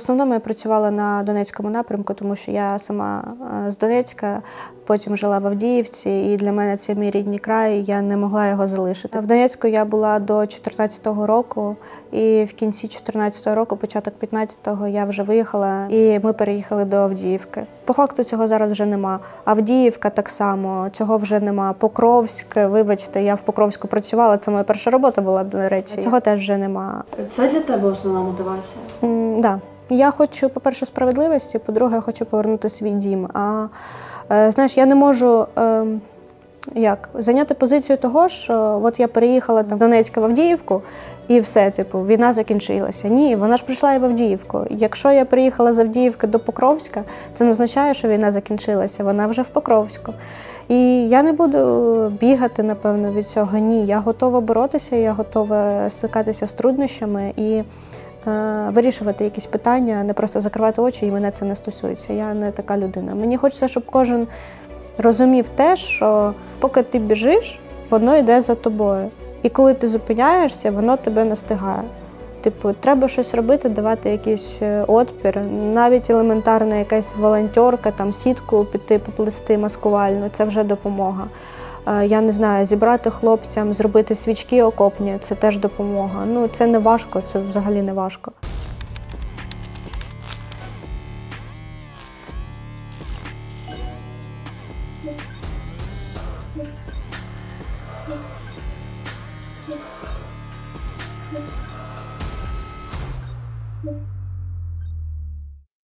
основному я працювала на Донецькому напрямку, тому що я сама е, з Донецька, потім жила в Авдіївці, і для мене це мій рідний край, я не могла його залишити. В Донецьку я була до 2014 року, і в кінці 2014 року, початок 15-го, я вже виїхала, і ми переїхали до Авдіївки. По факту цього зараз вже нема. Авдіївка так само, цього вже нема. Покровськ, вибачте, я в Покровську працювала, це моя перша робота була, до речі. Цього теж вже нема. Це для тебе основна мотивація. Так, да. Я хочу, по-перше, справедливості, по-друге, я хочу повернути свій дім. А е, знаєш, я не можу е, як, зайняти позицію того, що от я переїхала з Донецька в Авдіївку, і все, типу, війна закінчилася. Ні, вона ж прийшла і в Авдіївку. Якщо я приїхала з Авдіївки до Покровська, це не означає, що війна закінчилася, вона вже в Покровську. І я не буду бігати, напевно, від цього. Ні, я готова боротися, я готова стикатися з труднощами і е, вирішувати якісь питання, не просто закривати очі, і мене це не стосується. Я не така людина. Мені хочеться, щоб кожен розумів те, що поки ти біжиш, воно йде за тобою. І коли ти зупиняєшся, воно тебе настигає. Типу, треба щось робити, давати якийсь е, отпір. Навіть елементарна якась волонтерка, там сітку піти поплести маскувальну, це вже допомога. Е, Я не знаю, зібрати хлопцям, зробити свічки окопні це теж допомога. Ну це не важко, це взагалі не важко. Thank you.